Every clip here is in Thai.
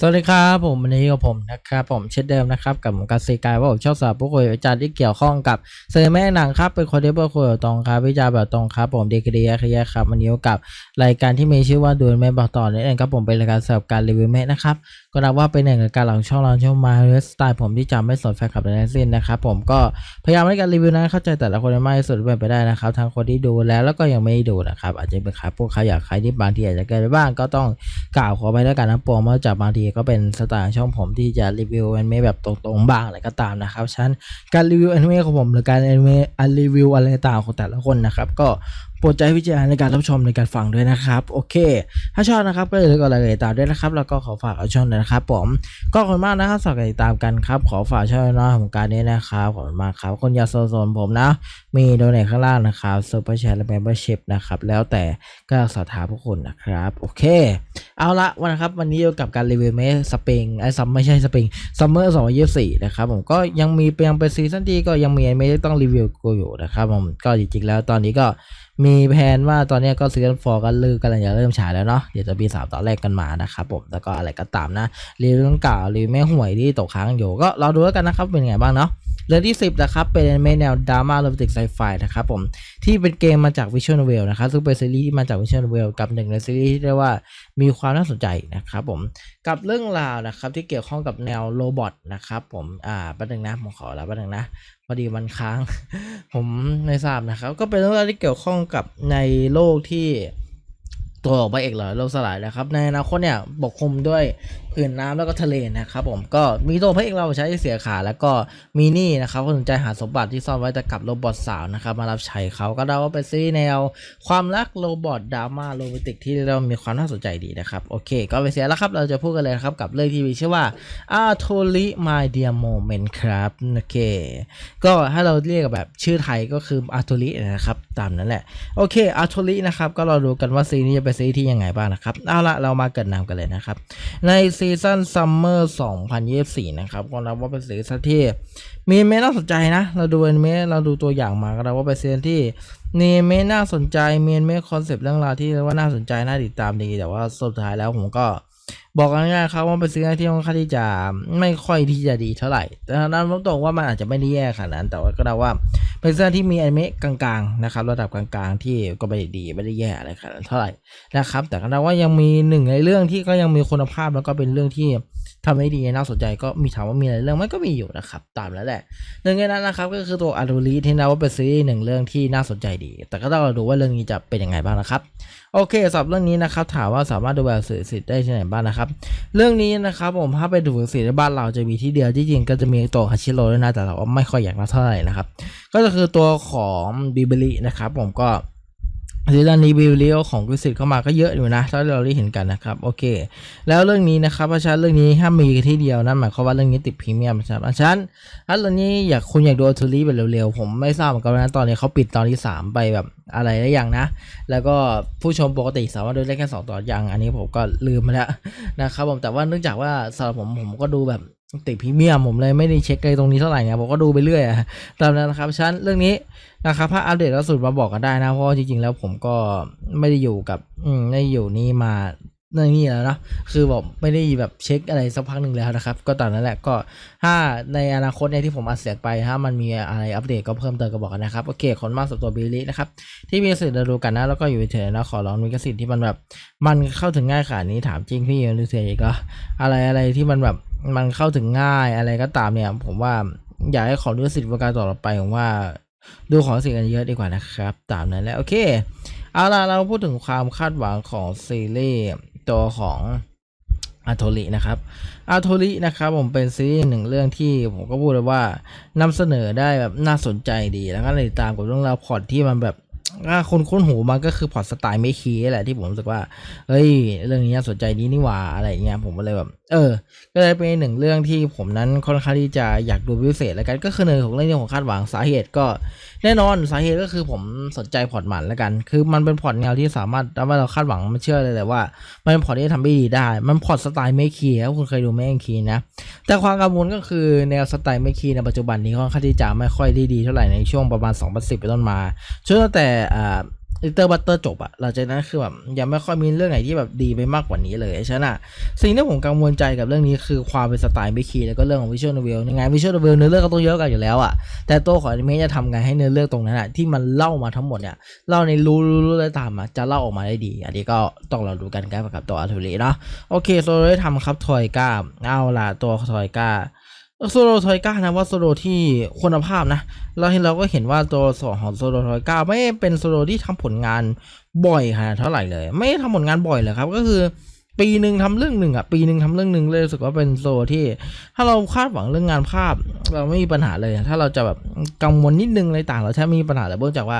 สวัสดีครับผมวันนี้กับผมนะครับผมเช่นเดิมนะครับกับผมกาซีกายว่าผมชอบสาผู้คุยวิจารณ์ที่เกี่ยวข้องกับเซอร์แม่หนังครับเป็นคนที่เบอร์คุยตรงครับวิจารณ์แบบตรงครับผมเด็กรียคยครับวันนี้กับรายการที่มีชื่อว่าดูแม่บอกต่อนี่เองครับผมเป็นรายการสำหรับการรีวิวแม่นะครับ ก็นับว่าเป็นหนึ่งในการหลังช่องเราช่องมาเสไตล์ผมที่จะไม่สนแฟนคลับใดทั้งสิ้นนะครับผมก็พยายามในการรีวิวนั้นเข้าใจแต่ละคนให้มากที่สุดไปได้นะครับทั้งคนที่ดูแล้วแล้วก็ยังไม่ดูนะครับอาจจะเป็นครพวกเขาอยากใครที่บางทีอาจจะเกินไปบ้างก็ต้องกล่าวขอไปแล้วกันนะโปรเมื่อจากบางทีก็เป็นสไตล์ช่องผมที่จะรีวิวแอนิเมะแบบตรงๆบ้างอะไรก็ตามนะครับฉันการรีวิวแอนิเมะของผมหรือการแอนิเมะรีวิวอะไรต่างของแต่ละคนนะครับก็ โปรดใจพิจารณาในการรับชมในการฟังด้วยนะครับ โอเค ถ้าชอบนะครับก็อย่าลืมกดไลค์กดติดตามด้วยนะครับ แล้วก็ขอฝากเอาช่องด้วยนะครับ ผมก็ขอบคุณมากนะครับสำหรับการติดตามกันครับ ขอฝากช่องน้อยของการนี้นะครับขอบคุณมากครับคนอยาโซนผมนะ มีโดเนทข้างล่างนะครับซูเปอร์แชร์และเมมเบอร์ชิพนะครับแล้วแต่ก็สอบถามพวกคุณนะครับโอเค เอาละวันนะครับวันนี้อยู่ยวกับการรีวิวเมสปริงไอ้ซัมไม่ใช่สปริงซัมเมอร์สองพันยี่สี่นะครับผมก็ยังมียังเป็นซีซั่นที่ก็ยังมีไม่ต้องรีวิวกูอยู่นะครับผมก็จริงๆแล้วตอนนี้ก็ มีแผนว่าตอนนี้ก็ซีซั่นฟอร์ก็ลือกำลังจะเริ่มฉายแล้วเนาะเดี๋ยวจะมีสาวตอนแรกกันมานะครับผมแล้วก็อะไรก็ตามนะรีวิวเรื่องเก่ารีวิวแม่ห่วยที่ตกค้างอยู่ก็รอดูแล้วกันนะครับเป็นไงบ้างเนาะ เรื่องที่ 10 นะครับ เป็นแม่แนวดราม่าโรแมนติกไซไฟนะครับผม ที่เป็นเกมมาจากวิชวลโนเวลนะครับ ซึ่งเป็นซีรีส์ที่มาจากวิชวลโนเวลกับหนึ่งในซีรีส์ที่เรียกว่ามีความน่าสนใจนะครับผม กับเรื่องราวนะครับที่เกี่ยวข้องกับแนวโรบอทนะครับผม อ่าแป๊บนึงนะ ผมขอแล้วแป๊บนึงนะ พอดีมันค้าง ผมไม่ทราบนะครับ ก็เป็นเรื่องราวที่เกี่ยวข้องกับในโลกที่ตัวของพระเอกเหรอโลกสลายนะครับ ในอนาคตเนี่ยปกคลุมด้วย ผืนน้ำแล้วก็ทะเลนะครับผมก็มีตัวพระเอกเราใช้เสียขาแล้วก็มีนี่นะครับก็สนใจหาสมบัติที่ซ่อนไว้แต่กับโรบอทสาวนะครับมารับใช้เขาก็เดาว่าเป็นซีรีส์แนว ความรักโรบอทดราม่าโรแมนติกที่เรามีความน่าสนใจดีนะครับโอเค ก็ไปเสียแล้วครับเราจะพูดกันเลยครับกับเรื่องที่มีชื่อว่า a t o l i My Dear Moment ครับโอเค ก็ถ้าเราเรียกแบบชื่อไทยก็คือ a t o l i นะครับตามนั้นแหละโอเค a t o l i นะครับก็เราดูกันว่าซีรีส์นี้จะเป็นซีรีส์ที่ยังไงบ้างนะครับเอาละเรามาเกิดนำกันเลยนะครับในซีซั่นซัมเมอร์2024 นะครับ ก็นับว่าเป็นซีซั่นที่ มีเมน่าสนใจนะ เราดูอนเมเราดูตัวอย่างมาก็นับว่าเป็นซีซั่นที่มีเมน่าสนใจมีเมคอนเซปต์เรื่องราวที่เรียกว่าน่าสนใจน่าติดตามดีแต่ว่าสุดท้ายแล้วผมก็ บอกกันง่ายๆครับว่าเป็นซีซั่นที่ค่อนข้างที่จะไม่ค่อยที่จะดีเท่าไหร่ แต่ทางนั้นผมตรงว่ามันอาจจะไม่ได้แย่ขนาดนั้น แต่ว่าก็เดาว่าเป็นเส้นที่มีอนิเมะกลางๆนะครับระดับกลางๆ ที่ก็ไม่ได้ดีไม่ได้แย่อะไรขนาดเท่าไหร่นะครับ แต่ก็เดาว่ายังมีหนึ่งในเรื่องที่ก็ยังมีคุณภาพแล้วก็เป็นเรื่องที่ ทำให้ดีน่าสนใจก็มีถามว่ามีอะไรเรื่องมันก็มีอยู่นะครับ ตามแล้วแหละหนึ่งในนั้นนะครับก็คือตัวอารูริที่นับว่าเป็นซีรีส์หนึ่งเรื่องที่น่าสนใจดี แต่ก็ต้องรอดูว่าเรื่องนี้จะเป็นยังไงบ้างนะครับ โอเคสำหรับเรื่องนี้นะครับถามว่าสามารถดูแบบสื่อสิทธิ์ได้ที่ไหนบ้างนะครับ เรื่องนี้นะครับผมถ้าไปดูสื่อสิทธิ์ในบ้านเราจะมีที่เดียวที่จริงก็จะมีตัวฮาชิโร่ด้วยนะแต่เราไม่ค่อยอยากรับเท่าไหร่นะครับก็จะคือตัวของบิเบลินะครับผมก็ ซีซั่นนี้บิเบลิของกุสิตเข้ามาก็เยอะอยู่นะถ้าเราได้เห็นกันนะครับโอเค แล้วเรื่องนี้นะครับเพราะฉะนั้นเรื่องนี้ถ้ามีที่เดียวนั่นหมายความว่าเรื่องนี้ติดพรีเมียมนะครับเพราะฉะนั้นถ้าเรื่องนี้อยากคุณอยากดูอัลทูรี่แบบเร็วๆ ผมไม่ทราบเหมือนกันนะตอนนี้เขาปิดตอนที่สามไปแบบอะไรได้ยังนะ แล้วก็ผู้ชมปกติสามารถดูได้แค่สองตอนยังอันนี้ผมก็ลืมไปแล้วนะครับผมแต่ว่าเนื่องจากว่าสำหรับผมผมก็ดูแบบ ติดพรีเมียมผมเลยไม่ได้เช็คเลยตรงนี้เท่าไหร่ไงผมก็ดูไปเรื่อยอะตามนั้นนะครับชั้นเรื่องนี้นะครับถ้าอัปเดตล่าสุดมาบอกกันได้นะ เพราะจริงๆแล้วผมก็ไม่ได้อยู่กับอืมไม่ได้อยู่นี่มาเรื่องนี้แล้วนะคือบอกไม่ได้แบบเช็คอะไรสักพักหนึ่งแล้วนะครับ ก็ตามนั้นแหละก็ถ้าในอนาคตเนี่ยที่ผมอัดเสียงไปถ้ามันมีอะไรอัปเดตก็เพิ่มเติมก็บอกกันนะครับโอเคขอบคุณมากสำหรับตัวบิลลี่นะครับที่มีสิทธิ์ดูกันนะแล้วก็อยู่เฉยๆนะขอร้องมีกสิทธิ์ที่มันแบบมันเข้าถึงง่ายขนาดนี้ถามจริงพี่ยูเฉยก็อะไรอะไรที่มันแบบ มันเข้าถึงง่ายอะไรก็ตามเนี่ย ผมว่าอยากให้ขอดูสิทธิ์ประการต่อไปผมว่าดูของสิ่งกันเยอะดีกว่านะครับ ตามนั้นแหละโอเค เอาล่ะเราพูดถึงความคาดหวังของซีรีส์ตัวของอาโทรินะครับอาโทรินะครับผมเป็นซีรีส์หนึ่งเรื่องที่ผมก็พูดเลยว่านำเสนอได้แบบน่าสนใจดี แล้วก็เลยตามกับเรื่องราวพอตที่มันแบบคนคุ้นหูมันก็คือพอตสไตล์ไม่คีแหละที่ผมรู้สึกว่าเฮ้ย เรื่องนี้น่าสนใจดีนี่หว่าอะไรเงี้ยผมก็เลยแบบเออ ก็เลยเป็นหนึ่งเรื่องที่ผมนั้นค่อนข้างที่จะอยากดูพิเศษแล้วกันก็คือหนึ่งของเรื่องที่ผมคาดหวังสาเหตุก็ แน่นอนสาเหตุก็คือผมสนใจพล็อตมันแล้วกัน คือมันเป็นพล็อตแนวที่สามารถทำให้เราคาดหวังมันเชื่อเลยแหละว่า มันเป็นพล็อตที่ทำได้ดีได้ มันพล็อตสไตล์ไม่คีถ้าคุณเคยดูไม่คีนะ แต่ความกังวลก็คือแนวสไตล์ไม่คีในปัจจุบันนี้ค่อนข้างที่จะไม่ค่อยได้ดีเท่าไหร่ในช่วงประมาณ 2010เป็นต้นมาช่วงตั้งแต่อ่า ลิเตอร์บัตเตอร์จบอะหลังจากนั้นคือแบบยังไม่ค่อยมีเรื่องไหนที่แบบดีไปมากกว่านี้เลยฉะนั้นอะสิ่งที่ผมกังวลใจกับเรื่องนี้คือความเป็นสไตล์ไม่คีแล้วก็เรื่องของวิชวลโนเวลยังไงวิชวลโนเวลเนื้อเรื่องก็ต้องเยอะกันอยู่แล้วอะแต่ตัวของอนิเมะจะทำไงให้เนื้อเรื่องตรงนั้นอะที่มันเล่ามาทั้งหมดเนี่ยเล่าในรู้รู้รู้เลยตามอะจะเล่าออกมาได้ดี อันนี้ก็ต้องรอดูกันครับกับตัวอาร์ทูรีเนาะโอเคโซโลได้ทำครับทอยก้าเอาล่ะตัวทอยก้า โซโลทอยก้านะว่าโซโลที่คุณภาพนะเราเห็นเราก็เห็นว่าตัวสองของโซโลทอยก้าไม่เป็นโซโลที่ทำผลงานบ่อยขนาดเท่าไหร่เลย ไม่ได้ทำผลงานบ่อยเลยครับ ก็คือ ปีหนึ่งทำเรื่องหนึ่งอะปีหนึ่งทำเรื่องหนึ่งเลยรู้สึกว่าเป็นโซโลที่ ถ้าเราคาดหวังเรื่องงานภาพ เราไม่มีปัญหาเลย ถ้าเราจะแบบกังวลนิดนึงอะไรต่างเราแทบไม่มีปัญหาเลยเนื่องจากว่า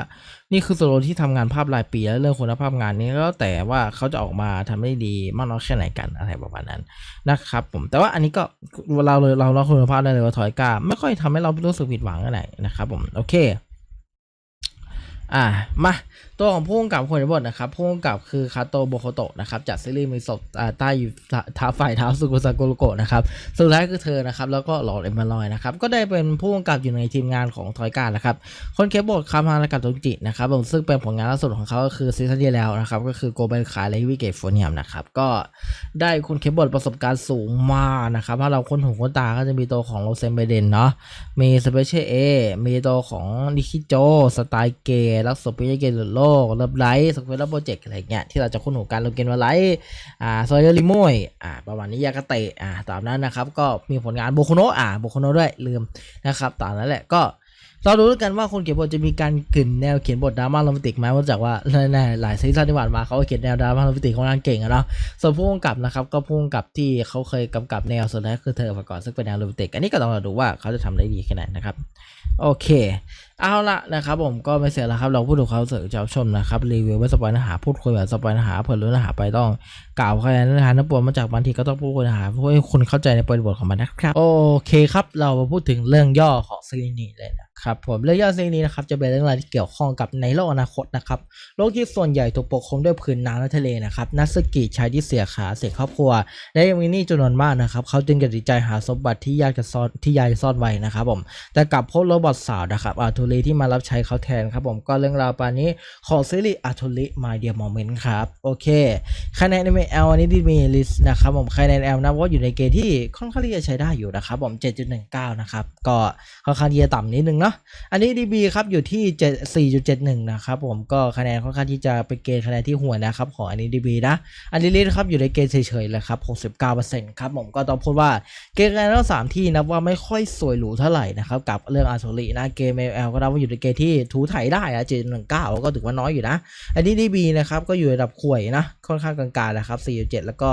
นี่คือโซโลที่ทำงานภาพรายปีและเรื่องคุณภาพงานนี้แล้วแต่ว่าเขาจะออกมาทำได้ดีมากน้อยแค่ไหนกันอะไรประมาณนั้นนะครับผมแต่ว่าอันนี้ก็เราเลยเราเราคุณภาพได้เลยว่าถอยกล้าไม่ค่อยทำให้เรารู้สึกผิดหวังอะไรนะครับผมโอเค อ่ามาตัวของผู้กำกับคนในบทนะครับผู้กำกับคือคาโตโบโคโตะนะครับจากซีรีส์มีศพอ่าใต้อยู่ท้าฝ่ายเท้าสุกุซาโกโรโกะนะครับสุดท้ายคือเธอนะครับแล้วก็หลอดเอมบอร์ลอยนะครับก็ได้เป็นผู้กำกับอยู่ในทีมงานของทอยการนะครับคนเขียนบทคามานากับโตจินะครับผมซึ่งเป็นผลงานล่าสุดของเขาก็คือซีซั่นที่แล้วนะครับก็คือโกเบนคายและวิเกตโฟเนียมนะครับก็ได้คนเขียนบทประสบการณ์สูงมากนะครับถ้าเราคนหูคนตาก็จะมีตัวของโรเซนเบเดนเนาะมีสเปเชียลเอมีตัวของนิคิโจสไตล์เกยลักษณะพิเกมหลุดโลกเลิฟไลท์สควอร์โปรเจกต์อะไรเงี้ยที่เราจะคุ้นหูกันเราเกนวาไลท์อ่าซอยลิโมยอ่าประมาณนี้ยากาเตะอ่าตามนั้นนะครับก็มีผลงานโบโคโนะอ่าโบโคโนะด้วยลืมนะครับตามนั้นแหละก็ เราดูแล้วยกันว่าคนเขียนบทจะมีการกลืนแนวเขียนบทดราม่าโรแมนติกไหมเพราะจากว่าในหลายซีซั่นที่ผ่านมาเขาเขียนแนวดราม่าโรแมนติกค่อนข้างเก่งอะเนาะส่วนผู้กำกับนะครับก็ผู้กำกับที่เขาเคยกำกับแนวสุดท้ายคือเธอมาก่อนซึ่งเป็นแนวโรแมนติกอันนี้ก็ต้องรอดูว่าเขาจะทำได้ดีแค่ไหนนะครับโอเคเอาละนะครับผมก็ไม่เสียแล้วครับเราพูดถึงความรู้สึกชาวชมนะครับรีวิวไม่สปอยเนื้อหาพูดคุยแบบสปอยเนื้อหาเผื่อรู้เนื้อหาไปต้องกล่าวคะแนนเนื้อหาเนื้อปวดมาจากบางทีก็ต้องพูดคุยเนื้อหาเพื่อให้คนเข้าใจในบริบทของมันนะครับโอเคครับเรามาพูดถึงเรื่องย่อของซีรีส์นี้เลยนะ ครับผมเรื่องย่อซีรีส์นี้นะครับจะเป็นเรื่องราวที่เกี่ยวข้องกับในโลกอนาคตนะครับโลกที่ส่วนใหญ่ถูกปกคลุมด้วยผืนน้ำและทะเลนะครับนักสกีชายที่เสียขาเสียครอบครัวและยังมีหนี้จำนวนมากนะครับเขาจึงตัดสินใจหาสมบัติที่ยากจะซ่อนที่ยากจะซ่อนไว้นะครับผมแต่กลับพบโรบอทสาวนะครับอาทูรีที่มารับใช้เขาแทนครับผมก็เรื่องราวปานนี้ของซีรีส์อาทูรีมาเดียมอมเมนต์ครับโอเคคะแนนในเอลอันนี้ที่มีลิสต์นะครับผมคะแนนเอลนะว่าอยู่ในเกณฑ์ที่ค่อนข้างที่จะใช้ได้อยู่นะครับผม7.19นะครับก็ค่อนข้างที่จะต่ำนิดนึงเนาะอันนี้ DB ครับอยู่ที่ 7 4.71 นะครับผมก็คะแนนค่อนข้างที่จะเป็นเกณฑ์คะแนนที่หัวนะครับของอันนี้ DB นะ อันนี้ลิสครับอยู่ในเกณฑ์เฉยๆเลยครับ 69%ครับผมก็ต้องพูดว่าเกมคะแนนทั้งสามที่นับว่าไม่ค่อยสวยหรูเท่าไหร่นะครับกับเรื่องอาร์โซลีนะเกม ML ก็นับว่าอยู่ในเกณฑ์ที่ถูถ่ายได้อะ7.19ก็ถือว่าน้อยอยู่นะ อันนี้ DB นะครับก็อยู่ระดับข่วยนะค่อนข้างกลางๆนะครับ4.7 แล้วก็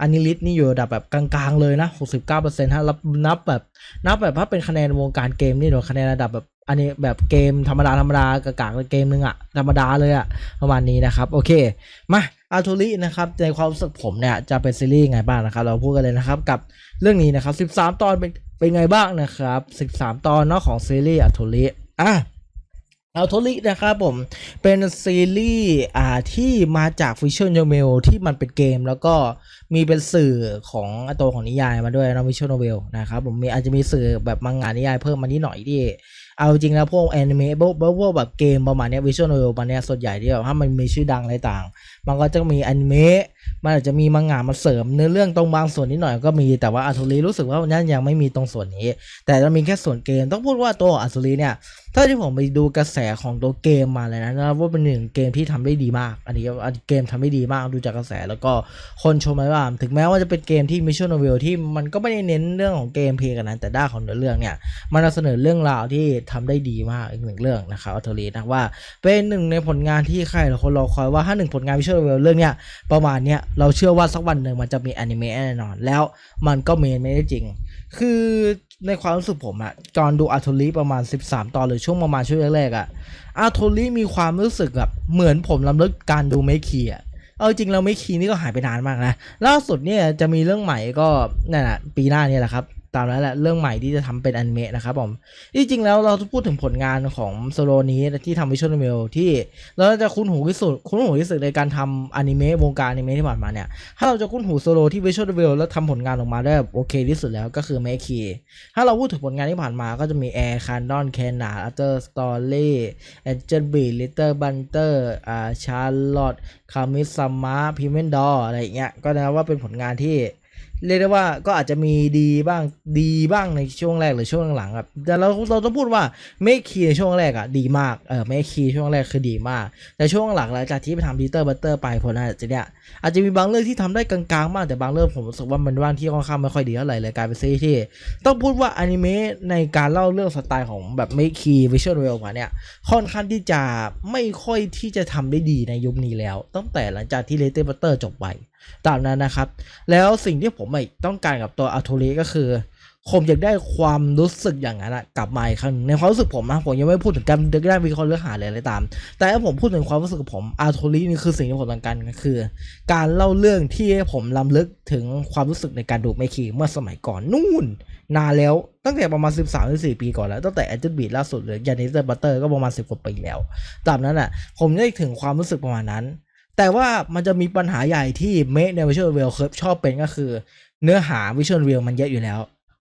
อันนี้ลิสนี่อยู่ระดับแบบกลางๆเลยนะ69%ถ้ารับนับแบบนับแบบถ้าเป็นคะแนนวงการเกมนี่เดี๋ยวคะแนนระดับแบบอันนี้แบบเกมธรรมดาธรรมดากากๆเกมนึงอะธรรมดาเลยอะประมาณนี้นะครับ โอเคมาอาทูรินะครับในความรู้สึกผมเนี่ยจะเป็นซีรีส์ไงบ้างนะครับ เราพูดกันเลยนะครับกับเรื่องนี้นะครับ 13 ตอนเป็นเป็นไงบ้างนะครับ 13 ตอนเนาะของซีรีส์อาทูริอะ เอาร์ทูรินะครับผม เป็นซีรีส์อ่าที่มาจากฟิชเชอร์โนเวลที่มันเป็นเกม แล้วก็มีเป็นสื่อของตัวของนิยายมาด้วยนะวิชวลโนเวลนะครับผมมีอาจจะมีสื่อแบบมังงะนิยายเพิ่มมานิดหน่อยที่เอาจริงแล้วพวกแอนิเมะพวกแบบเกมประมาณนี้วิชวลโนเวลประมาณนี้ส่วนใหญ่ที่แบบถ้ามันมีชื่อดังอะไรต่าง มันก็จะมีแอนิเมะมันอาจจะมีมังงะมาเสริมเนื้อเรื่องตรงบางส่วนนิดหน่อยก็มีแต่ว่าอัศรีรู้สึกว่านั้นยังไม่มีตรงส่วนนี้ แต่จะมีแค่ส่วนเกมต้องพูดว่าตัวอัศรีเนี่ยถ้าที่ผมไปดูกระแสของตัวเกมมาเลยนะนะว่าเป็นหนึ่งเกมที่ทำได้ดีมาก อันนี้เกมทำได้ดีมากดูจากกระแสแล้วก็คนชมไว้ว่า ถึงแม้ว่าจะเป็นเกมที่มิชชั่นโนเวลที่มันก็ไม่ได้เน้นเรื่องของเกมเพลย์กันนั้นแต่ด้านของเนื้อเรื่องเนี่ยมันเสนอเรื่องราวที่ทำได้ดีมากอีกหนึ่งเรื่องนะครับอัลเทอรีนะว่าเป็นหนึ่งในผลงานที่ใครหลายคนรอคอยว่าถ้าหนึ่งผลงานวิชวลเวลเรื่องเนี้ยประมาณนี้ยเราเชื่อว่าสักวันหนึ่งมันจะมีอนิเมะแน่นอน แล้วมันก็เมนไม่ได้จริง คือในความรู้สึกผมอะตอนดูอาโทลีประมาณ 13 ตอนหรือช่วงประมาณช่วงแรกๆอะอาโทลีมีความรู้สึกแบบเหมือนผมลำลึกการดูเมคีอะเอาจริงเราเมคีนี่ก็หายไปนานมากนะล่าสุดเนี่ยจะมีเรื่องใหม่ก็นั่นแหละปีหน้าเนี่ยแหละครับ ตามนั้นแหละเรื่องใหม่ที่จะทำเป็นอนิเมะนะครับผมที่จริงแล้วเราพูดถึงผลงานของโซโลนี้ที่ทำวิชวลเวลที่เราจะคุ้นหูที่สุดคุ้นหูที่สุดในการทำอนิเมะวงการอนิเมะที่ผ่านมาเนี่ยถ้าเราจะคุ้นหูโซโลที่วิชวลเวลแล้วทำผลงานออกมาได้แบบโอเคที่สุดแล้วก็คือเมคีถ้าเราพูดถึงผลงานที่ผ่านมาก็จะมี Air Candon c a n a a t e r Story Angel Beat Little Bunter อ่า Charlotte Kamisama p i m e n d o r อะไรอย่างเงี้ยก็นะว่าเป็นผลงานที่ เรียกได้ว่าก็อาจจะมีดีบ้างดีบ้างในช่วงแรกหรือช่วงหลังครับแต่เราเราต้องพูดว่าเมคคีในช่วงแรกอะดีมากเออเมคคีช่วงแรกคือดีมาก แต่ช่วงหลังหลังจากที่ไปทำดิเตอร์บัตเตอร์ไปผลอาจจะเนี่ยอาจจะมีบางเรื่องที่ทำได้กลางๆบ้างแต่บางเรื่องผมรู้สึกว่ามันว่างที่ค่อนข้างไม่ค่อยดีเท่าไหร่เลยกลายเป็นซีรีส์ที่ ต้องพูดว่าอนิเมะในการเล่าเรื่องสไตล์ของแบบเมคคีวิชวลเวลมาเนี่ยค่อนข้างที่จะไม่ค่อยที่จะทำได้ดีในยุคนี้แล้ว ตั้งแต่หลังจากที่เลเตอร์บัตเตอร์จบไปตามนั้นนะครับ แล้วสิ่งที่ผมไม่ต้องการกับตัวอาโทริก็คือผมอยากได้ความรู้สึกอย่างนั้นกลับมาอีกครั้งในความรู้สึกผมนะผมยังไม่พูดถึงการเดินได้วิเคราะห์เรื่องหาอะไรตาม แต่ถ้าผมพูดถึงความรู้สึกของผมอาโทรินี่คือสิ่งที่ผมต้องการก็คือ การเล่าเรื่องที่ผมล้ำลึกถึงความรู้สึกในการดูเมคีเมื่อสมัยก่อนนู่น นานแล้วตั้งแต่ประมาณ 13หรือ4ปีก่อนแล้ว ตั้งแต่แอนเจลบีล่าสุดเลยยันนิเตอร์บัตเตอร์ก็ประมาณ 10กว่าปีแล้ว ตามนั้นอะ ผมได้ถึงความรู้สึกประมาณนั้น แต่ว่ามันจะมีปัญหาใหญ่ที่เมะในวิชวลเวลเคชอบเป็นก็คือ เนื้อหาวิชวลเวลมันเยอะอยู่แล้ว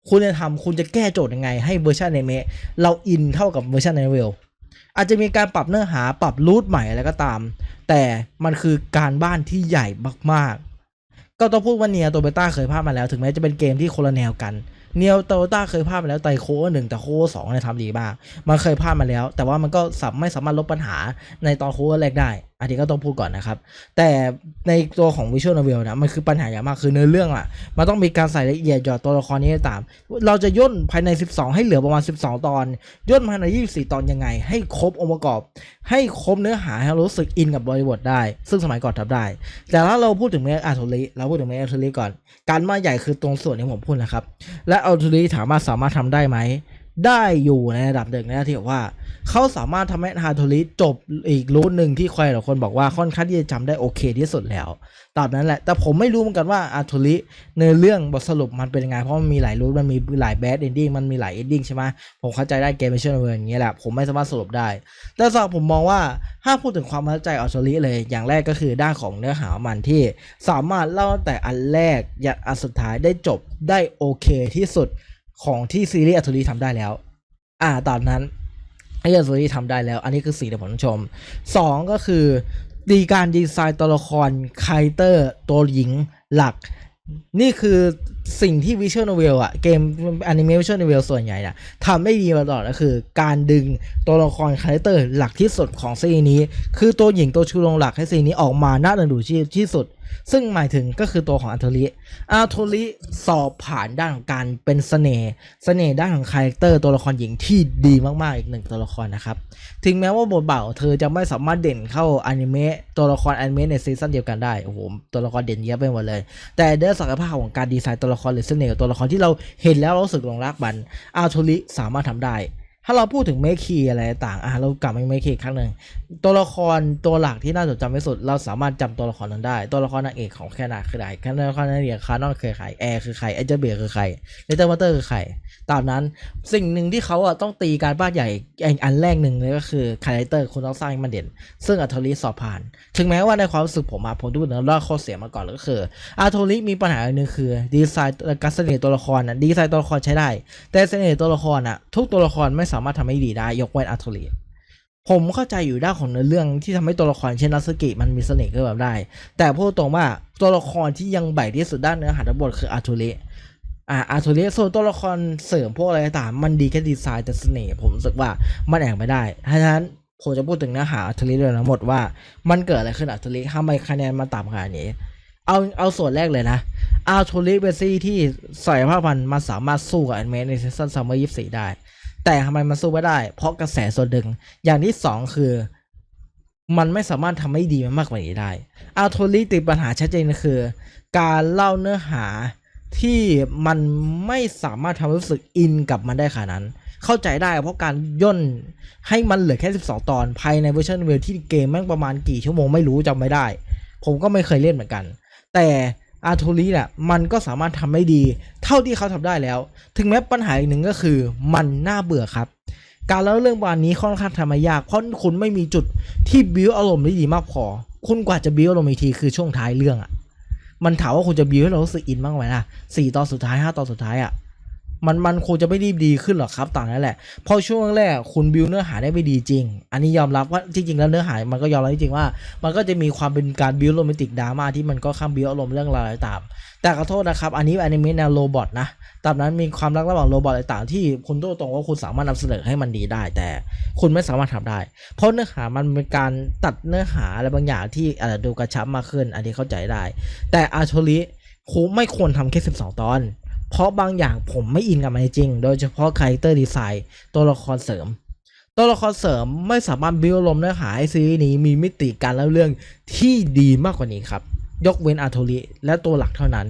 คุณจะทำคุณจะแก้โจทย์ยังไง ให้เวอร์ชันในเมะเราอินเท่ากับเวอร์ชันในเวลอาจจะมีการปรับเนื้อหาปรับรูทใหม่อะไรก็ตาม แต่มันคือการบ้านที่ใหญ่มากๆ ก็ต้องพูดว่าเนียโตเบต้าเคยพลาดมาแล้ว ถึงแม้จะเป็นเกมที่คนละแนวกัน เนียโตต้าเคยพลาดมาแล้วไตโคหนึ่งแต่โคสองเนี่ยทำดีมาก มันเคยพลาดมาแล้ว แต่ว่ามันก็สามไม่สามารถลบปัญหาในตอนโคแรกได้ อันนี้ก็ต้องพูดก่อนนะครับ แต่ในตัวของวิชวลนเวลนะมันคือปัญหาอย่างมากคือเนื้อเรื่องอะ มันต้องมีการใส่ละเอียดหยอดตัวละครนี้ตาม เราจะย่นภายใน 12 ให้เหลือประมาณ 12 ตอน ย่นภายใน 24 ตอนยังไง ให้ครบองค์ประกอบ ให้ครบเนื้อหาให้เรารู้สึกอินกับบริบทได้ ซึ่งสมัยก่อนทำได้ แต่ถ้าเราพูดถึงเมกอาร์โทริเราพูดถึงเมกอาร์โทริก่อน การมาใหญ่คือตรงส่วนที่ผมพูดนะครับ และอาทูริถามว่าสามารถทำได้ไหม ได้อยู่ในระดับหนึ่งนะที่บอกว่า เขาสามารถทำให้อาโทริจบอีกรูทหนึ่งที่ใครหลายคนบอกว่าค่อนข้างที่จะจำได้โอเคที่สุดแล้วตามนั้นแหละ แต่ผมไม่รู้เหมือนกันว่าอาโทริในเรื่องบทสรุปมันเป็นยังไง เพราะมันมีหลายรูทมันมีหลายแบดเอนดิ้งมันมีหลายเอนดิ้งใช่ไหมผมเข้าใจได้เกมไม่เชื่อเวอร์อย่างเงี้ยแหละผมไม่สามารถสรุปได้ แต่สำหรับผมมองว่าถ้าพูดถึงความประทับใจอาโทริเลยอย่างแรกก็คือด้านของเนื้อหามันที่สามารถเล่าตั้งแต่อันแรกยันอันสุดท้ายได้จบได้โอเคที่สุดของที่ซีรีส์อาร์โทริทำได้แล้ว อ่าตอนนั้น ไอ้อาร์โทริทำได้แล้ว อันนี้คือสิ่งที่ผมชมสองก็คือ ดีการดีไซน์ตัวละครไคเตอร์ตัวหญิงหลัก นี่คือ สิ่งที่วิชวลโนเวลอะเกมอนิเมะวิชวลโนเวลส่วนใหญ่น่ะทำได้ดีมาตลอดก็คือ การดึงตัวละครคาแรคเตอร์หลักที่สุดของซีนี้ คือตัวหญิงตัวชูโรงหลักให้ซีนี้ออกมาน่าดึงดูดที่ที่สุด ซึ่งหมายถึงก็คือตัวของอัลโทริอัลโทริสอบผ่านด้านของการเป็นเสน่ห์เสน่ห์ด้านของคาแรคเตอร์ตัวละครหญิงที่ดีมากๆอีกหนึ่งตัวละครนะครับถึงแม้ว่าบทบาทเธอจะไม่สามารถเด่นเข้าอนิเมะตัวละครอนิเมะในซีซั่นเดียวกันได้โอ้โหตัวละครเด่นเยอะไปหมดเลย แต่ด้วยศักยภาพของการดีไซน์ตัวละครหรือเสน่ห์ตัวละครที่เราเห็นแล้วเรารู้สึกหลงรักมันอาโทริสามารถทำได้ ถ้าเราพูดถึงเมคีอะไรต่างอะเรากลับมาเมคีอีกครั้งหนึ่งตัวละครตัวหลักที่น่าจดจำที่สุด เราสามารถจำตัวละครนั้นได้ ตัวละครนางเอกของแคนาคือใครแค่ตัวละคนางเอกคานอนคือใครแอร์คือใครเอเจเบียคือใครเลเตอร์มาเตอร์คือใครตามนั้นสิ่งหนึ่งที่เขาอะต้องตีการบ้านใหญ่อันแรกหนึ่งเลยก็คือคาแรคเตอร์คุณต้องสร้างให้มันเด่น ซึ่งอัลโทริสอบผ่าน ถึงแม้ว่าในความรู้สึกผมอะผมดูเนื้อเล่าข้อเสียมาก่อนแล้วก็คืออาร์โทริมีปัญหาอันหนึ่งคือดีไซน์การเสน่ห์ตัวละครอะดีไซน์ตัวละครใช้ได้ แต่เสน่ห์ตัวละครอะทุกตัวละครไม่สามารถทำให้ดีได้ยกเว้นอาร์โทริผมเข้าใจอยู่ด้านของเนื้อเรื่องที่ทำให้ตัวละครเช่นนัสกิมันมีเสน่ห์ขึ้นแบบได้ แต่พูดตรงว่าตัวละครที่ยังใบที่สุดด้านเนื้อหาทั้งหมดคืออาร์โทริอ่าอาร์โทเรียส่วนตัวละครเสริมพวกอะไรต่างมันดีแค่ดีไซน์แต่เสน่ห์ผมรู้สึกว่ามันแอบไม่ได้ถ้าฉะนั้นผมจะพูดถึงเนื้อหาอาร์โทเรียด้วยทั้งหมดว่ามันเกิดอะไรขึ้นอาร์โทเรียทำไมคะแนนมันต่ำขนาดนี้เอาเอาส่วนแรกเลยนะอาร์โทเรียเป็นซีที่ใส่ผ้าพันมันสามารถสู้กับแอนเมในซีซั่นซัมเมอร์ยี่สิบสี่ได้ แต่ทำไมมันสู้ไม่ได้ เพราะกระแสส่วนหนึ่งอย่างที่สองคือ มันไม่สามารถทำให้ดีมันมากกว่านี้ได้อาโทเรียติดปัญหาชัดเจนคือ การเล่าเนื้อหาที่มันไม่สามารถทำรู้สึกอินกับมันได้ขนาดนั้น เข้าใจได้เพราะการย่นให้มันเหลือแค่ 12 ตอน ภายในเวอร์ชันเวลที่เกมแม่งประมาณกี่ชั่วโมงไม่รู้จำไม่ได้ ผมก็ไม่เคยเล่นเหมือนกัน แต่ อาร์โทลีเนี่ยมันก็สามารถทำได้ดี เท่าที่เขาทำได้แล้ว ถึงแม้ปัญหาอีกหนึ่งก็คือมันน่าเบื่อครับ การเล่าเรื่องวานนี้ค่อนข้างทำมายาก เพราะคุณไม่มีจุดที่บิวอารมณ์ได้ดีมากพอ คุณกว่าจะบิวอารมณ์อีกทีคือช่วงท้ายเรื่องอะมันถามว่าคุณจะบิวให้เรารู้สึกอินบ้างไหมล่ะสี่ตอนสุดท้ายห้าตอนสุดท้ายอะ มันมันคงจะไม่รีบดีขึ้นหรอกครับต่างนั้นแหละพราะช่วงแรกคุณบิวเนื้อหาได้ไม่ดีจริง อันนี้ยอมรับว่าจริงๆแล้วเนื้อหามันก็ยอมรับจริงว่า มันก็จะมีความเป็นการบิวโรแมนติกดราม่าที่มันก็ข้ามบิวอารมณ์เรื่องราวอะไรต่างแต่ขอโทษนะครับ อันนี้อนิเมะแนวโรบอทนะตามนั้นมีความรักระหว่างโรบอทอะไรต่างที่คุณโต้ตรงว่าคุณสามารถนำเสนอให้มันดีได้ แต่คุณไม่สามารถทำได้ เพราะเนื้อหามันเป็นการตัดเนื้อหาอะไรบางอย่างที่อาจจะดูกระชับมากขึ้น อันนี้เข้าใจได้ แต่อาโทริคูไม่ควรทำแค่ 12 ตอน เพราะบางอย่างผมไม่อินกับมันจริง โดยเฉพาะคาแรคเตอร์ดีไซน์ตัวละครเสริม ตัวละครเสริมไม่สามารถบิวลมเนื้อหาให้ซีรีส์นี้มีมิติการเล่าเรื่องที่ดีมากกว่านี้ครับ ยกเว้นอาโทริและตัวหลักเท่านั้น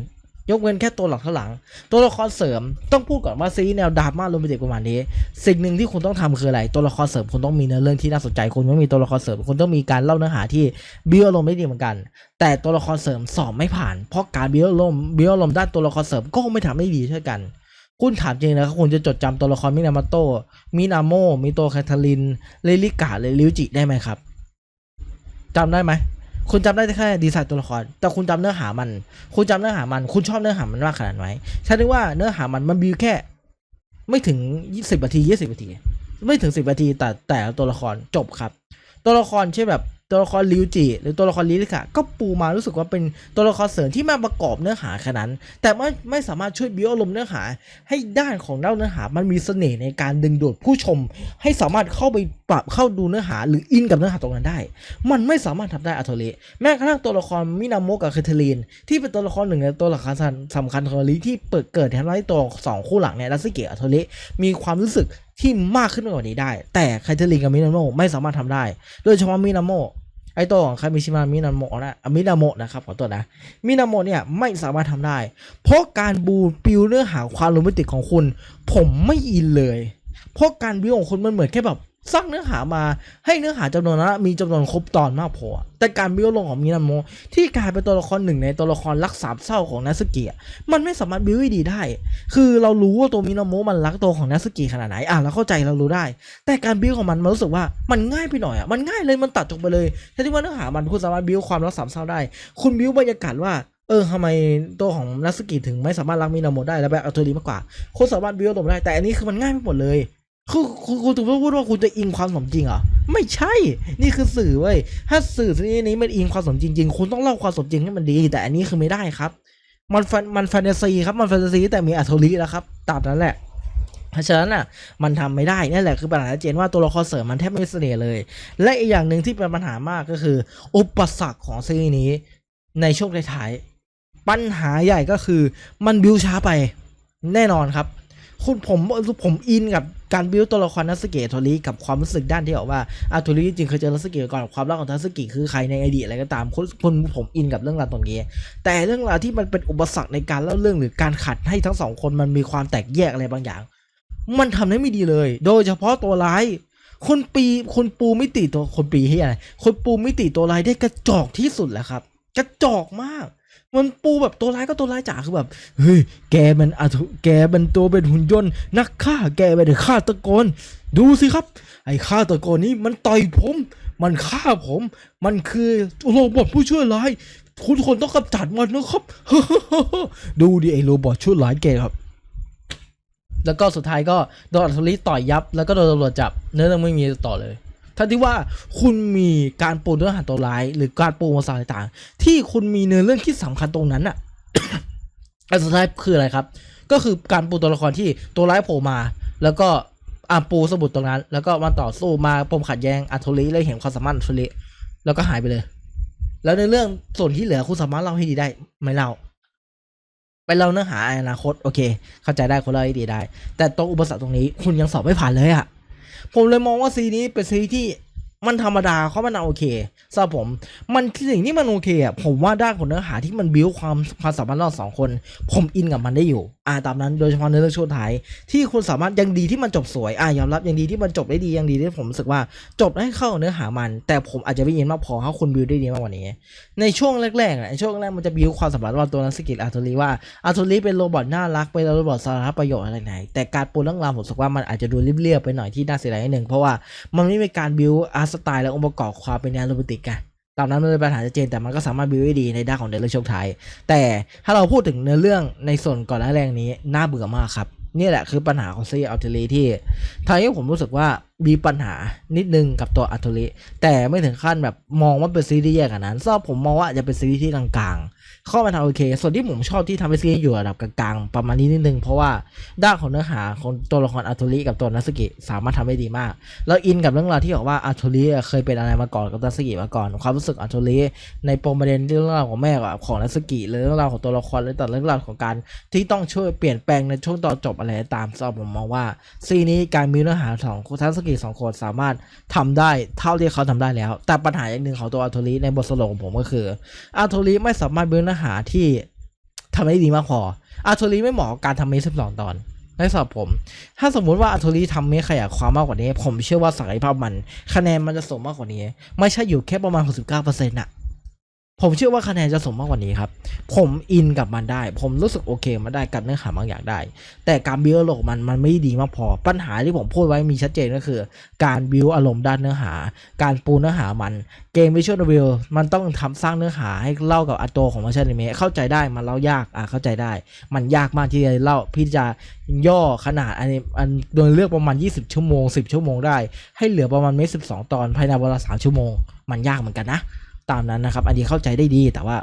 ยกเว้นแค่ตัวหลักเท่าหลัง ตัวละครเสริมต้องพูดก่อนว่าซีรีส์แนวดราม่าโรแมนติกประมาณนี้ สิ่งหนึ่งที่คุณต้องทำคืออะไร ตัวละครเสริมคุณต้องมีเนื้อเรื่องที่น่าสนใจคุณไม่มีตัวละครเสริมคุณต้องมีการเล่าเนื้อหาที่บิวอารมได้ดีเหมือนกัน แต่ตัวละครเสริมสอบไม่ผ่าน เพราะการบิวอารมณ์บิวอารมด้านตัวละครเสริมก็ไม่ทำได้ดีเช่นกัน คุณถามจริงนะครับคุณจะจดจำตัวละครมินามาโตะมินาโมมิโตะแคทารินเลลิกาหรือลิวจิได้ไหมครับจำได้ไหม คุณจำได้แค่ดีไซน์ตัวละคร แต่คุณจำเนื้อหามัน คุณจำเนื้อหามัน คุณชอบเนื้อหามันมากขนาดไหนฉันนึกว่าเนื้อหามันมันบิวแค่ ไม่ถึงยี่สิบนาทียี่สิบนาที ไม่ถึงสิบนาทีแต่แต่ตัวละครจบครับ ตัวละครเช่นแบบ ตัวละครลิวจิหรือตัวละครลิลิกะก็ปูมารู้สึกว่าเป็นตัวละครเสริมที่มาประกอบเนื้อหาขนาดนั้น แต่ไม่ไม่สามารถช่วยบิวอารมณ์เนื้อหา ให้ด้านของเล่าเนื้อหา มันมีเสน่ห์ในการดึงดูดผู้ชม ให้สามารถเข้าไปปรับเข้าดูเนื้อหา หรืออินกับเนื้อหาตรงนั้นได้ มันไม่สามารถทำได้อัโทเระแม้กระทั่งตัวละครมินามโมกับเคเทลีนที่เป็นตัวละครหนึ่งในตัวละครสำคัญของลิที่เปิดเกิดทำให้ตัวสองคู่หลังเนี่ยรัสเกะอัโทเระมีความรู้สึก ที่มากขึ้นกว่านี้ได้ แต่ไคเทลินกับมินาโมไม่สามารถทำได้ โดยเฉพาะมินาโมไอตัวของคามิชิมามินาโมนะมินาโมนะครับขอตัวนะมินาโมเนี่ยไม่สามารถทำได้ เพราะการบูปิวเนื้อหาความโรแมนติกของคุณ ผมไม่อินเลย เพราะการบิวของคุณมันเหมือนแค่แบบ สร้างเนื้อหามาให้เนื้อหาจำนวนนั้นมีจำนวนครบตอนมากพอ แต่การบิวลงของมินาโมที่กลายเป็นตัวละครหนึ่งในตัวละครรักสามเศร้าของนาสกิอะมันไม่สามารถบิวดีได้ คือเรารู้ว่าตัวมินาโมมันรักตัวของนาสกิขนาดไหนอะเราเข้าใจเรารู้ได้ แต่การบิวของมันมันรู้สึกว่ามันง่ายไปหน่อยอะมันง่ายเลยมันตัดจบไปเลยแทนที่ว่าเนื้อหามันคุณสามารถบิวความรักสามเศร้าได้ คุณบิวบรรยากาศว่าเออทำไมตัวของนัสกิถึงไม่สามารถรักมินาโมได้ แล้วแบบอัลโทรีมากกว่าคุณสามารถบิวตรงได้ แต่อันนี้คือมันง่ายไปหมดเลย คือคุณคุณถึงพูดว่าคุณจะอิงความสมจริงเหรอไม่ใช่ นี่คือสื่อเว้ย ถ้าสื่อชนิดนี้มันอิงความสมจริงจริงคุณต้องเล่าความสมจริงให้มันดี แต่อันนี้คือไม่ได้ครับ มันแฟนมันแฟนตาซีครับ มันแฟนตาซีแต่มีอัตลโทรีแล้วครับตามนั้นแหละ เพราะฉะนั้นอะ มันทำไม่ได้นั่นแหละคือปัญหาชัดเจนว่าตัวละครเสริมมันแทบไม่เสน่ห์เลย และอีกอย่างหนึ่งที่เป็นปัญหามากก็คือ อุปสรรคของซีรีส์นี้ในช่วงท้ายๆปัญหาใหญ่ก็คือมันบิวช้าไปแน่นอนครับ คุณผมผมอินกับ การบิวตัวละครนัสเกะโทริกับความรู้สึกด้านที่บอกว่าอาโทริจริงเคยเจอนัสเกะก่อนความรักของนัสเกะคือใครในอดีตอะไรก็ตามคุณคุณผมอินกับเรื่องราวตรงนี้ แต่เรื่องราวที่มันเป็นอุปสรรคในการเล่าเรื่องหรือการขัดให้ทั้งสองคนมันมีความแตกแยกอะไรบางอย่าง มันทำได้ไม่ดีเลย โดยเฉพาะตัวร้ายคนปีคนปูมิติตัวคนปีที่อะไรคนปูมิติตัวร้ายได้กระจอกที่สุดแหละครับ กระจอกมาก มันปูแบบตัวร้ายก็ตัวร้ายจ๋าคือแบบเฮ้ยแกมันอะแกเป็นตัวเป็นหุ่นยนต์นักฆ่าแกเป็นฆาตกรดูสิครับ ไอ้ฆาตกรนี้มันต่อยผม มันฆ่าผม มันคือโรบอทผู้ช่วยร้ายคุณคนต้องกำจัดมันนะครับ ดูดิไอ้โรบอทช่วยร้ายแกครับ แล้วก็สุดท้ายก็โดนอัลโทริต่อยยับ แล้วก็โดนตำรวจจับ เนื้อเรื่องไม่มีต่อเลย ทั้งที่ว่าคุณมีการปูเนื้อหาตัวร้าย หรือการปูมาสารต่างๆ ที่คุณมีเนื้อเรื่องที่สำคัญตรงนั้นอะอันสุดท้ายคืออะไรครับ ก็คือการปูตัวละครที่ตัวร้ายโผล่มา แล้วก็อ่าปูสมุดตรงนั้น แล้วก็มาต่อสู้มาปมขัดแย้งอัลโทริเลยเห็นความสามารถอัลโทริแล้วก็หายไปเลย แล้วในเรื่องส่วนที่เหลือคุณสามารถเล่าให้ดีได้ไม่เล่าไปเล่าเนื้อหาอนาคตโอเค เข้าใจได้คนเล่าให้ดีได้ แต่ตรงอุปสรรคตรงนี้คุณยังสอบไม่ผ่านเลยอะ ผมเลยมองว่าซีนี้เป็นซีที่มันธรรมดาเขามันโอเคสำหรับผม มันสิ่งที่มันโอเคอะผมว่าด้านของเนื้อหาที่มันบิ้วความความสัมพันธ์ระหว่างสองคน ผมอินกับมันได้อยู่ อ่าตามนั้นโดยเฉพาะในเรื่องช่วงท้ายที่คุณสามารถยังดีที่มันจบสวยอ่ายอมรับยังดีที่มันจบได้ดียังดีที่ผมรู้สึกว่าจบให้เข้าเนื้อหามัน แต่ผมอาจจะไม่ยินมากพอถ้าคุณบิวได้ดีมากกว่านี้ ในช่วงแรกๆอะในช่วงแรกมันจะบิวความสัมพันธ์ระหว่างตัวนักสกิลอาร์โทรีว่าอาร์โทรีเป็นโรบอทน่ารักเป็นโรบอทสาระประโยชน์อะไรไหน แต่การปูเรื่องราวผมรู้สึกว่ามันอาจจะดูเรียบๆไปหน่อยที่น่าเสียดายนิดนึงเพราะว่ามันไม่มีการบิวอาร์ตสไตล์และองค์ประกอบความเป็นแนวโรแมนติกไง ตามนั้นมันเป็นปัญหาชัดเจนแต่มันก็สามารถบิวได้ดีในด้านของเนื้อเรื่องช่วงท้าย แต่ถ้าเราพูดถึงเนื้อเรื่องในส่วนก่อนหน้าแรงนี้น่าเบื่อมากครับนี่แหละคือปัญหาของซีอัลเทลีที่ทำให้ผมรู้สึกว่ามีปัญหานิดนึงกับตัวอัลเทลีแต่ไม่ถึงขั้นแบบมองว่าเป็นซีรีส์แย่กกันนั้นซอบผมมองว่าจะเป็นซีรีส์ที่กลางๆ ข้ามาทำโอเค ส่วนที่ผมชอบที่ทำให้ซีรีส์อยู่ระดับกลางๆ ประมาณนี้นิดนึง เพราะว่าด้านของเนื้อหาของตัวละครอัลเทลีกับตัวนัสกิสามารถทำได้ดีมาก แล้วอินกับเรื่องราวที่บอกว่าอัลเทลีเคยเป็นอะไรมาก่อนกับนัสกิมาก่อน ความรู้สึกอัลเทลีในปมประเด็นเรื่องราวของแม่กับของนัสกิหรือเรื่องราวของตัวละครหรือแต่เรื่องราวของการที่ต้องช่วยเปลี่ยนแปลงในช่วงตอนจบอะไรตามสำหรับผมมองว่าซีนนี้การมีเนื้อหาสองทัศกิสองคนสามารถทำได้เท่าที่เขาทำได้แล้ว แต่ปัญหาอย่างหนึ่งของตัวอาร์โทริในบทสรุปของผมก็คืออาร์โทริไม่สามารถมีเนื้อหาที่ทำได้ดีมากพออาร์โทริไม่เหมาะกับการทำเมสสิบสองตอนในสำหรับผม ถ้าสมมุติว่าอาร์โทริทำเมสขยายความมากกว่านี้ ผมเชื่อว่าศักยภาพมัน คะแนนมันจะสูงมากกว่านี้ ไม่ใช่อยู่แค่ประมาณ 69%อะ ผมเชื่อว่าคะแนนจะสูงมากกว่านี้ครับ ผมอินกับมันได้ ผมรู้สึกโอเคมันได้กับเนื้อหาบางอย่างได้ แต่การบิวอารมณ์มันมันไม่ดีมากพอ ปัญหาที่ผมพูดไว้มีชัดเจนก็คือ การบิวอารมณ์ด้านเนื้อหา การปูเนื้อหามัน เกมวิชวลวิวมันต้องทำสร้างเนื้อหาให้เล่ากับอัตโตของมันชันเมะเข้าใจได้มันเล่ายากอะเข้าใจได้ มันยากมากที่จะเล่าพี่จะย่อขนาดอันนี้อันโดยเลือกประมาณ 20 ชั่วโมง 10 ชั่วโมงได้ ให้เหลือประมาณเมตรสิบสองตอนภายในเวลาสามชั่วโมง มันยากเหมือนกันนะ ตามนั้นนะครับ อันนี้เข้าใจได้ดีแต่ว่า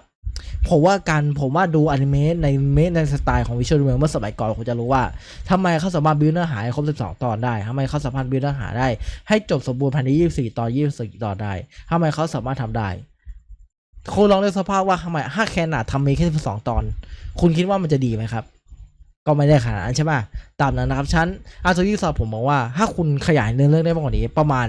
ผมว่าการผมว่าดูอนิเมะในเมะในสไตล์ของวิชวลเเมื่อสมัยก่อนคุณจะรู้ว่าทำไมเขาสามารถบิวเนื้อหาให้ครบ 12 ตอนได้ทำไมเขาสามารถบิวเนื้อหาได้ ให้จบสมบูรณ์ภายใน 24 ตอน 24 ตอนได้ทำไมเขาสามารถทำได้คุณลองนึกสภาพว่าทำไมถ้าแคนนาทำเมะแค่12ตอน คุณคิดว่ามันจะดีไหมครับ ก็ไม่ได้ขนาดนั้นใช่ไหมตามนั้นนะครับชั้นอาร์ตยี่สอบผมมองว่า ถ้าคุณขยายเนื้อเรื่องได้มากกว่านี้ ประมาณ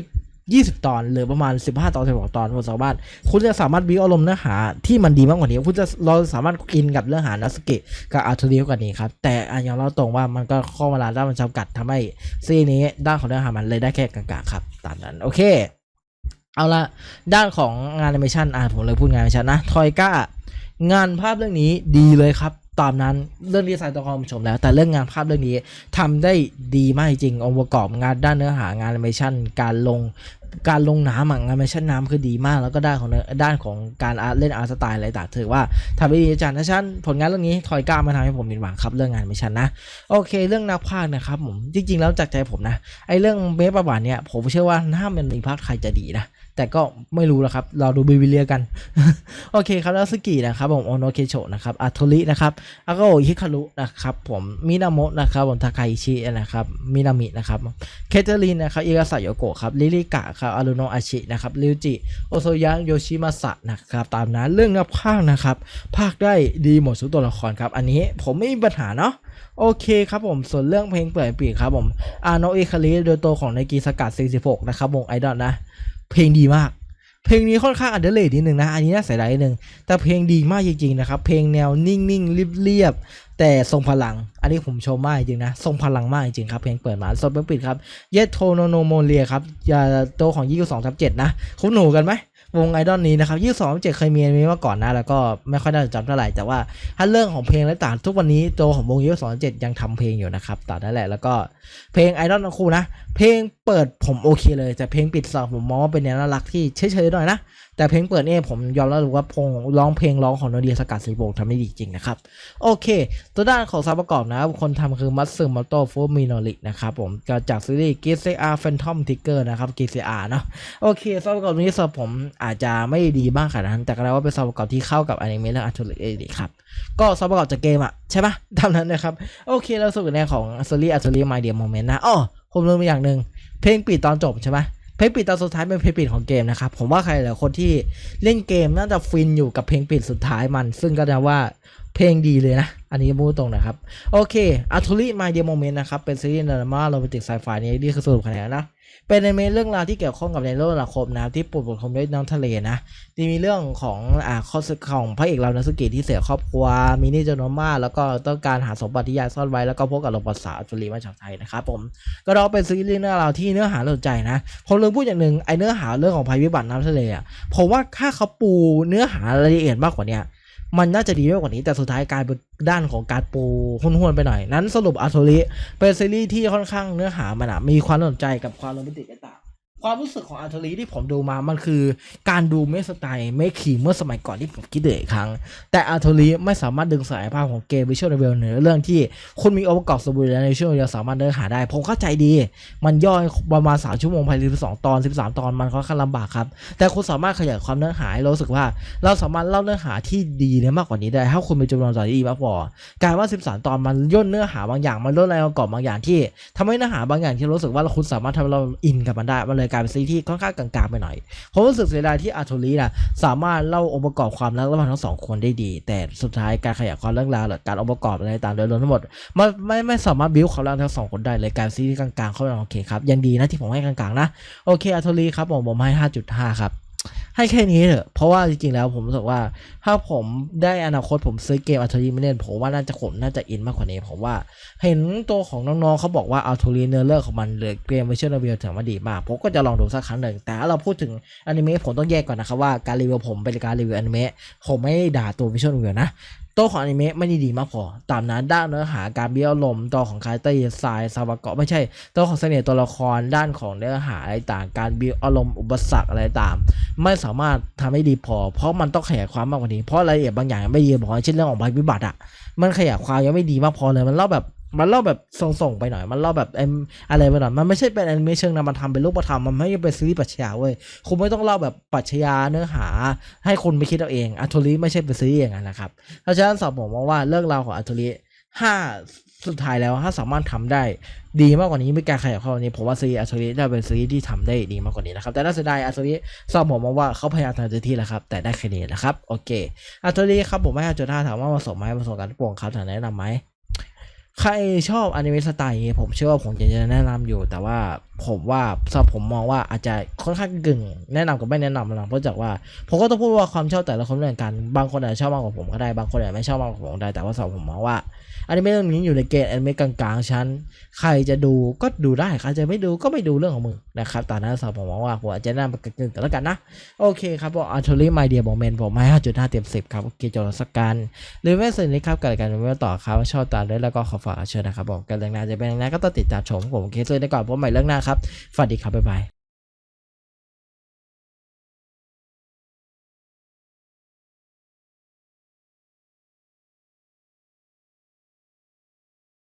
10 20 ตอนหรือประมาณ 15 ตอน16ตอนคุณสามารถคุณจะสามารถบิวอารมณ์เนื้อหาที่มันดีมากกว่านี้ คุณจะเราสามารถอินกับเนื้อหานัสเกะกับอาร์ตเรียกว่านี้ครับ แต่อันยอมเราตรงว่ามันก็ข้อเวลาด้านมันจำกัดทำให้ซีนี้ด้านของเนื้อหามันเลยได้แค่กลางๆครับตามนั้นโอเค เอาละด้านของงานแอนิเมชันอ่าผมเลยพูดงานแอนิเมชันนะทอยก้างานภาพเรื่องนี้ดีเลยครับ ตามนั้นเรื่องดีไซน์ตัวความชมแล้ว แต่เรื่องงานภาพเรื่องนี้ทำได้ดีมากจริงองค์ประกอบงานด้านเนื้อหางานแอนิเมชันการลงการลงน้ำอะงานแอนิเมชันน้ำคือดีมาก แล้วก็ด้านของด้านของการอาร์ตเล่นอาร์ตสไตล์อะไรต่างถือว่าทำได้ดีอาจารย์นะชันผลงานเรื่องนี้ทอยก้ามาทำให้ผมมีหวังครับเรื่องงานแอนิเมชันนะโอเค เรื่องนักพากย์นะครับผมจริง ๆ แล้วจากใจผมนะไอเรื่องเมฟประวัติเนี่ยผมเชื่อว่าถ้ามันมีภาคไทยจะดีนะ แต่ก็ไม่รู้แล้วครับ เราดูบิวิเลียกัน โอเคครับแล้วสกินะครับผมโอโนเคโชนะครับอัตโทรินะครับอาโกฮิคารุนะครับผมมินาโมะนะครับผมทาคาอิชินะครับมินามินะครับเคเทอรินนะครับอิกาสะโยโกะครับลิลิกะครับอารุโนอาชินะครับริวจิโอโซยะโยชิมาสะนะครับตามนั้นเรื่องนับภาคนะครับ ภาคได้ดีหมดทุกตัวละครครับ อันนี้ผมไม่มีปัญหาเนาะโอเคครับผม ส่วนเรื่องเพลงเปิดปีกครับผมอาโนเอคาริโดยตัวของไนกีสกัด 46 นะครับวงไอดอลนะ เพลงดีมาก เพลงนี้ค่อนข้างอันเดอร์เลดนิดนึงนะ อันนี้น่าเสียดายนิดนึง แต่เพลงดีมากจริงๆนะครับ เพลงแนวนิ่งๆเรียบๆแต่ทรงพลัง อันนี้ผมชมมากจริงนะ ทรงพลังมากจริงครับ เพลงเปิดมาส่วนเปิดปิดครับ เยโทโนโนโมเลียครับยาโตของยี่สองทับเจ็ดนะ คุ้นหนูกันไหม วงไอดอลนี้นะครับยี่สองเจ็ดเคยมีอันนี้มาก่อนนะ แล้วก็ไม่ค่อยน่าจะจำเท่าไหร่ แต่ว่าถ้าเรื่องของเพลงและต่างทุกวันนี้ตัวของวงยี่สองเจ็ดยังทำเพลงอยู่นะครับต่อนั่นแหละ แล้วก็เพลงไอดอลทั้งคู่นะ เพลงเปิดผมโอเคเลย แต่เพลงปิดสองผมมองว่าเป็นแนวน่ารักที่เฉยๆหน่อยนะแต่เพลงเปิดเนี่ยผมยอมรับเลยว่าพงร้องเพลงร้องของโนเดียสกัดสีโบกทำได้ดีจริงนะครับ โอเค ตัวด้านของซาวด์ประกอบนะครับ คนทำคือมัตสึมอโตฟูมิโนรินะครับผมก็จากซีรีส์ g c r Phantom Tiger นะครับ g c r เนาะโอเคซาวด์ประกอบนี้สำหรับผมอาจจะไม่ดีมากขนาดนั้น แต่ก็แล้วว่าเป็นซาวด์ประกอบที่เข้ากับอนิเมะและอัลตูริดีครับก็ซาวด์ประกอบจากเกมอะใช่ปะตามนั้นนะครับโอเคเราสู่ในของซีรีส์อัลตูริมาเดียโมเมนต์นะอ๋อผมลืมไปอย่างหนึ่งเพลงปิดตอนจบใช่ปะเพ ลงปิดตอนสุดท้ายเป็นเพลงปิดของเกมนะครับ ผมว่าใครหลายคนที่เล่นเกมน่าจะฟินอยู่กับเพลงปิดสุดท้ายมัน ซึ่งก็จะว่าเพลงดีเลยนะ อันนี้พูดตรงนะครับ โอเคอัลทูริมาเดียโมเมนต์นะครับ เป็นซีรีส์ดราม่าโรแมนติกไซไฟนี้นี่คือสรุปคะแนนนะ เป็นอนิเมะเรื่องราวที่เกี่ยวข้องกับในโลกสังคมนะที่ปลูกบทคมด้วยน้ำทะเลนะที่มีเรื่องของอ่าข้อสึกของพระเอกเรานาสุกิที่เสียครอบครัวมินิโจโนมาแล้วก็ต้องการหาสมบัติที่ยายซ่อนไว้แล้วก็พบกับลงภาษาจุลีมาจากไทยนะครับผมก็เราเป็นซีรีส์เรื่องราวที่เนื้อหาสนใจนะผมลืมพูดอย่างหนึ่งไอเนื้อหาเรื่องของภัยพิบัติน้ำทะเลอะผมว่าถ้าเขาปูเนื้อหารายละเอียดมากกว่าเนี้ย มันน่าจะดีมากกว่านี้ แต่สุดท้ายกลายเป็นด้านของการปูห้วนไปหน่อย นั้นสรุปอาโทริเป็นซีรีส์ที่ค่อนข้างเนื้อหามันอะมีความสนใจกับความโรแมนติกต่าง ความรู้สึกของอาโทริที่ผมดูมามันคือการดูเมสไตล์ไม่ขี่เมื่อสมัยก่อนที่ผมคิดเดอีกครั้ง แต่อาโทริไม่สามารถดึงศักยภาพของเกมวิชวลเวลเหนือเรื่องที่คุณมีองค์ประกอบสมบูรณ์และในช่วงเดียวสามารถเนื้อหาได้ ผมเข้าใจดี มันย่อยประมาณสามชั่วโมงภายใน12ตอน13ตอนมันค่อนข้างลำบากครับ แต่คุณสามารถขยายความเนื้อหาให้เรารู้สึกว่า เราสามารถเล่าเนื้อหาที่ดีได้มากกว่านี้ได้ถ้าคุณมีจำนวนตอนที่ดีมากพอกายว่า13ตอนมันย่นเนื้อหาบางอย่างมันย่นอะไรประกอบบางอย่างที่ทำให้เนื้อหาบางอย่างที่รู้สึกว่าเราคุณสามารถทำเราอินกับมันได้มันเลยกลายเป็นซีรีส์ที่ค่อนข้างกลางๆไปหน่อยผมรู้สึกเสียดายที่อาร์ทูรีนะสามารถเล่าองค์ประกอบความรักระหว่างทั้งสองคนได้ดี แต่สุดท้ายการขยายความเรื่องราวหรือการองค์ประกอบอะไรต่างโดยรวมทั้งหมดมันไม่ไม่สามารถบิวความรักทั้งสองคนได้เลยการซีรีส์กลางๆเข้าไปโอเคครับยังดีนะที่ผมให้กลางๆนะโอเคอาร์ทูรีครับผมผมให้ 5.5 ครับ ให้แค่นี้เถอะ เพราะว่าจริงๆแล้วผมรู้สึกว่า ถ้าผมได้อนาคตผมซื้อเกมอัลทูรีมาเล่นผมว่าน่าจะผมน่าจะอินมากกว่านี้ผมว่า เห็นตัวของน้องๆเขาบอกว่าอัลทูรีเนื้อเรื่องของมันหลือเกมวิชวลรีวิวถือว่าดีมาก ผมก็จะลองดูสักครั้งหนึ่ง แต่เราพูดถึงอนิเมะผมต้องแยกก่อนนะครับว่าการรีวิวผมเป็นการรีวิวอนิเมะผมไม่ด้ด่าตัววิชวลรีวิวนะ ตัวของอนิเมะไม่ได้ดีมากพอ ตามนั้นด้านเนื้อหาการเบี้ยวลมตัวของคาแรคเตอร์ดีไซน์สาวากะไม่ใช่ ตัวของเสน่ห์ตัวละครด้านของเนื้อหาอะไรต่างการบิวอารมณ์อุปสรรคอะไรต่างไม่สามารถทำให้ดีพอ เพราะมันต้องขยายความมากกว่านี้เพราะรายละเอียดบางอย่างไม่ดีบอกเช่นเรื่องของภัยพิบัติอะมันขยายความยังไม่ดีมากพอเลยมันเล่าแบบ มันเล่าแบบส่งๆไปหน่อย มันเล่าแบบเอ็มอะไรไปหน่อย มันไม่ใช่เป็นแอนิเมชันนะ มันทำเป็นรูปธรรม มันไม่ใช่เป็นซีรีส์ปรัชญาเว้ย คุณไม่ต้องเล่าแบบปรัชญาเนื้อหา ให้คุณไปคิดเอาเองอัตโทริไม่ใช่เป็นซีรีส์อย่างนั้นนะครับ เพราะฉะนั้นสอบผมมองว่าเรื่องราวของอัตโทริห้าสุดท้ายแล้วถ้าสามารถทำได้ดีมากกว่านี้ไม่การขยายควานี้ผมว่าซีรีส์อัตโทริได้เป็นซีรีส์ที่ทำได้ดีมากกว่านี้นะครับแต่น่าเสียดายอัตโทริสอบผมมองว่าเขาพยายามทำเต็มที่แล้วครับแต่ได้แค่นี้นะครับโอเคอัตโทริครับผมไม่ให้จุดห้าถามว่าเหมาะสมไหมเหมาะสมกับทุกวงครับถามแนะนำไหม ใครชอบอนิเมะสไตล์นี้ผมเชื่อว่าผมจะแนะนำอยู่ แต่ว่าผมว่าสำหรับผมมองว่าอาจจะค่อนข้างกึ่ง แนะนำกับไม่แนะนำนะเพราะจากว่าผมก็ต้องพูดว่าความชอบแต่ละคนไม่เหมือนกัน บางคนอาจจะชอบมากกว่าผมก็ได้ บางคนอาจจะไม่ชอบมากกว่าผมได้ แต่ว่าสำหรับผมมองว่า อนิเมะเรื่องนี้อยู่ในเกณฑ์อนิเมะกลางๆชั้น ใครจะดูก็ดูได้ใครจะไม่ดูก็ไม่ดูเรื่องของมึงนะครับต่นั้นสำหรับผมมองว่าผมอาจจะแนะนำกึ่งๆกันแล้วกันนะ โอเคครับผมอัลทูริมเดียบอกเมนผมให้5.5เต็ม10ครับโอเคจบสักการหรือไม่สนิทครับกับการเมื่อต่อครับชอบตามด้วยแล้วก็ขอฝากเชิญนะครับผมกันเรื่องหน้าจะเป็นยังไงก็ต้องติดตามชมผมเคสเลยในก่อนพบใหม่เรื่องหน้าครับสวัสดีครับบ๊ายบาย